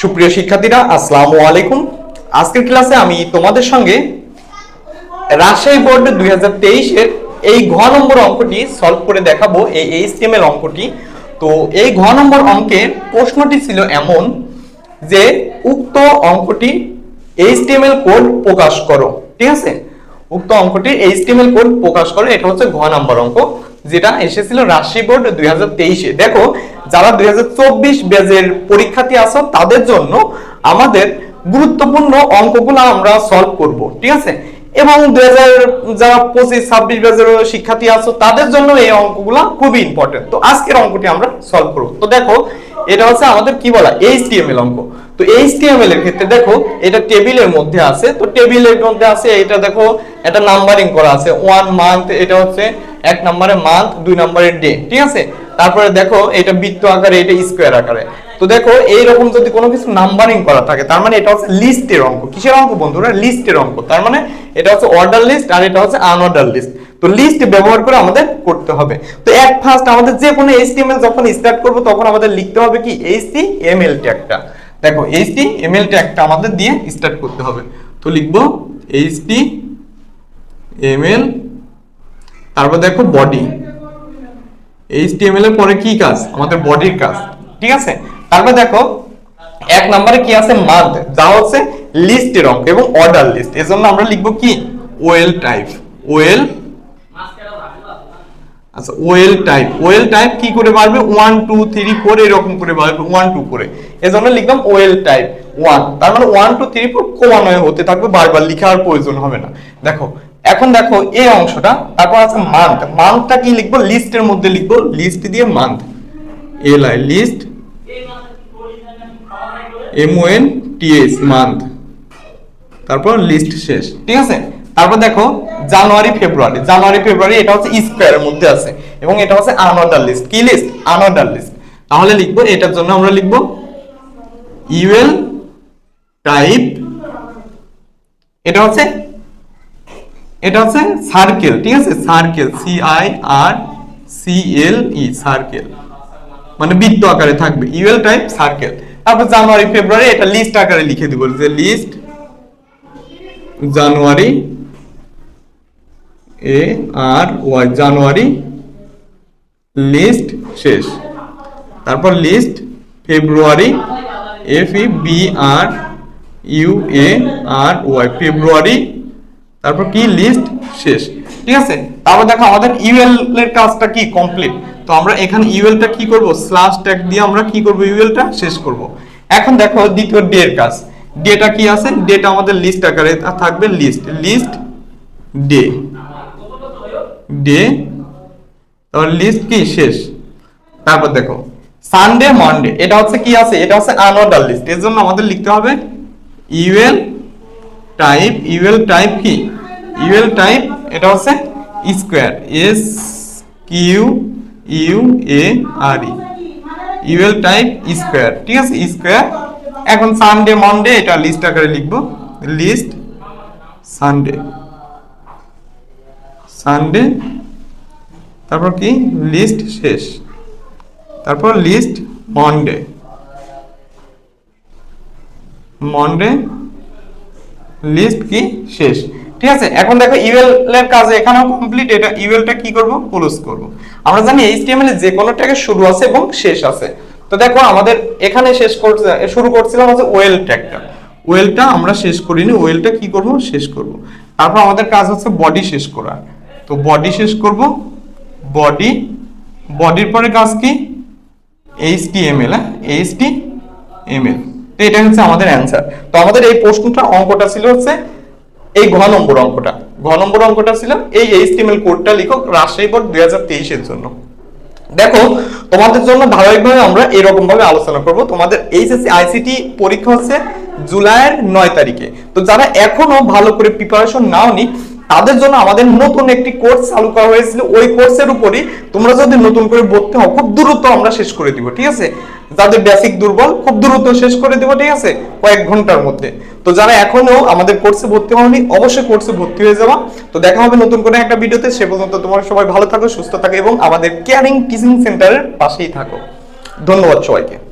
সুপ্রিয় শিক্ষার্থীরা, আসসালামু আলাইকুম। আজকের ক্লাসে আমি তোমাদের সঙ্গে রাজশাহী বোর্ড দুই হাজার এই ঘ নম্বর অঙ্কটি সলভ করে দেখাবো, এই এইচটিএমএল অঙ্কটি। তো এই ঘ নম্বর অঙ্কের প্রশ্নটি ছিল এমন যে, উক্ত অঙ্কটি এইচটিএমএল কোড প্রকাশ করো, ঠিক আছে? উক্ত অঙ্কটি এইচটিএমএল কোড প্রকাশ করো, এটা হচ্ছে ঘ নম্বর অঙ্ক। যেটা এসেছিল রাজশাহী বোর্ড দুই হাজার তেইশে। দেখো, যারা দুই হাজার চব্বিশ ব্যাচের পরীক্ষার্থী তাদের জন্য আমাদের গুরুত্বপূর্ণ অঙ্কগুলো আমরা সলভ করব, ঠিক আছে? এবং দুই হাজার, যারা পঁচিশ, ছাব্বিশ ব্যাচের শিক্ষার্থী আছো, তাদের জন্য এই অঙ্কগুলো খুবই ইম্পর্টেন্ট তো আজকের অঙ্কটি আমরা সলভ করব। তো দেখো, এটা হচ্ছে আমাদের কি বলা? এইচটিএমএল অঙ্ক। তো এইচটিএমএল এর ক্ষেত্রে দেখো, এটা টেবিলের মধ্যে আছে। তো টেবিলের মধ্যে আছে, এটা দেখো এটা নাম্বারিং করা আছে। ওয়ান মান্থ এটা হচ্ছে এক নম্বরে মান্থ দুই নম্বরে ডে, ঠিক আছে? তারপরে দেখো, এটা বৃত্ত আকারে, এটা স্কোয়ার আকারে। তো দেখো, এইরকম যদি কোনো কিছু নাম্বারিং করা থাকে, তার মানে এটা হচ্ছে লিস্টের অঙ্ক। কিসের অঙ্ক বন্ধুরা? লিস্টের অঙ্ক। তার মানে এটা হচ্ছে অর্ডার লিস্ট আর এটা হচ্ছে আনঅর্ডার লিস্ট তো লিস্ট ব্যবহার করে আমাদের করতে হবে। তো এক ফার্স্ট আমাদের যে কোনো এইচটিএমএল যখন স্টার্ট করব, তখন আমাদের লিখতে হবে কি? এইচটিএমএল ট্যাগটা দেখো এইচটিএমএল ট্যাগটা আমাদের দিয়ে স্টার্ট করতে হবে। তো লিখব এইচটিএমএল তারপর দেখো বডি এইচটিএমএল এর পরে কি কাজ? আমাদের বডির কাজ। ঠিক আছে? তারপর দেখো, এক নম্বরে কি আছে? মান্থ যা হচ্ছে লিস্টের অঙ্ক এবং অর্ডার লিস্ট এজন্য আমরা লিখব কি? ওয়েল টাইপ ওয়েল আচ্ছা ওয়েল টাইপ ওয়েল টাইপ কি করে বাড়বে? ওয়ান টু থ্রি ফোর এরকম করে বাড়বে। ওয়ান টু করে এজন্য লিখলাম ওয়েল টাইপ ওয়ান তার মানে ওয়ান টু থ্রি ফোর ক্রমান্বয়ে হতে থাকবে বারবার। লেখার প্রয়োজন হবে না। দেখো এখন দেখো এই অংশটা, তারপর আছে মান্থ মান্থটা কি লিখব? লিস্টের মধ্যে লিখব। লিস্ট দিয়ে month L I list M O N T S month তারপর লিস্ট শেষ। ঠিক আছে? তারপর দেখো জানুয়ারি ফেব্রুয়ারি জানুয়ারি ফেব্রুয়ারি এটা হচ্ছে স্কোয়ারের মধ্যে আছে। এবং এটা হচ্ছে আনঅর্ডার লিস্ট কি লিস্ট আনঅর্ডার লিস্ট তাহলে লিখব, এটার জন্য আমরা লিখব ইউএল টাইপ এটা হচ্ছে এটা হচ্ছে সার্কেল ঠিক আছে? Circle C I R C L E circle মানে বৃত্ত আকারে থাকবে ইউএল টাইপ সার্কেল তারপর জানুয়ারি, ফেব্রুয়ারি, এটা লিস্ট আকারে লিখে দিব, যে list January A R Y January list শেষ। তারপর list February F E B R U A R Y February তারপর কি লিস্ট শেষ। ঠিক আছে? তারপর দেখো আমাদের ইউএল এর কাজটা কি? কমপ্লিট তো আমরা এখানে ইউএল টা কি করব? স্ল্যাশ ট্যাগ দিয়ে আমরা কি করব ইউএল টা? শেষ করব। এখন দেখো দ্বিতীয় ডে এর কাজ। ডেটা কি আছে? ডেটা আমাদের লিস্ট আকারে থাকবে লিস্ট লিস্ট ডে ডে তারপর লিস্ট কি? শেষ। তারপর দেখো সানডে মানডে এটা হচ্ছে কি আছে? এটা হচ্ছে আনঅর্ডার লিস্ট এর জন্য আমাদের লিখতে হবে ইউএল টাইপ ইউএল টাইপ কি? ইউএল টাইপ, এটা হচ্ছে square, S Q U A R E. UL type square, ঠিক আছে? স্কোয়ার। এখন সানডে, মন্ডে, এটা লিস্ট আকারে লিখব। List Sunday. সানডে, তারপর কি? লিস্ট শেষ। তারপর লিস্ট মন্ডে। মন্ডে লিস্ট কি? শেষ। ঠিক আছে? এখন দেখো ইউএল এর কাজ এখানেও কমপ্লিট এটা ইউএলটা কি করব? ক্লোজ করব। আমরা জানি এইচটিএমএল এ যে কোনো ট্যাগের শুরু আছে এবং শেষ আছে। তো দেখো আমাদের এখানে শেষ করতে শুরু করছিলাম হচ্ছে ওয়েল ট্যাগটা ওয়েলটা আমরা শেষ করিনি। ওয়েলটা কি করব? শেষ করব। তারপর আমাদের কাজ হচ্ছে বডি শেষ করা। তো বডি শেষ করব। বডি বডির পরে কাজ কি? এইচটিএমএল হ্যাঁ? এইচটিএমএল তো এটা হচ্ছে আমাদের অ্যান্সার তো আমাদের এই প্রশ্নটা অঙ্কটা ছিল হচ্ছে এই ঘ নম্বর অঙ্কটা। ঘ নম্বর অঙ্কটা ছিল এই এইচটিএমএল কোডটা লিখো রাজশাহী বোর্ড দুই হাজার তেইশের জন্য। দেখো, তোমাদের জন্য ধারাবাহিকভাবে আমরা এরকম ভাবে আলোচনা করব। তোমাদের এইচএসসি আইসিটি পরীক্ষা হচ্ছে জুলাইয়ের নয় তারিখে। তো যারা এখনও ভালো করে প্রিপারেশন নাওনি তাদের জন্য আমাদের নতুন একটি কোর্স চালু করা হয়েছিল। ওই কোর্সের উপরই তোমরা যদি নতুন করে ভর্তি হও, খুব দ্রুত আমরা শেষ করে দিব, ঠিক আছে? যাদের বেসিক দুর্বল, খুব দ্রুত শেষ করে দিব, ঠিক আছে? কয়েক ঘণ্টার মধ্যে। তো যারা এখনও আমাদের কোর্সে ভর্তি হওনি, অবশ্যই কোর্সে ভর্তি হয়ে যাওয়া তো দেখা হবে নতুন করে একটা ভিডিওতে। সে পর্যন্ত তোমরা সবাই ভালো থাকো, সুস্থ থাকো এবং আমাদের কেয়ারিং টিচিং সেন্টারের পাশেই থাকো। ধন্যবাদ সবাইকে।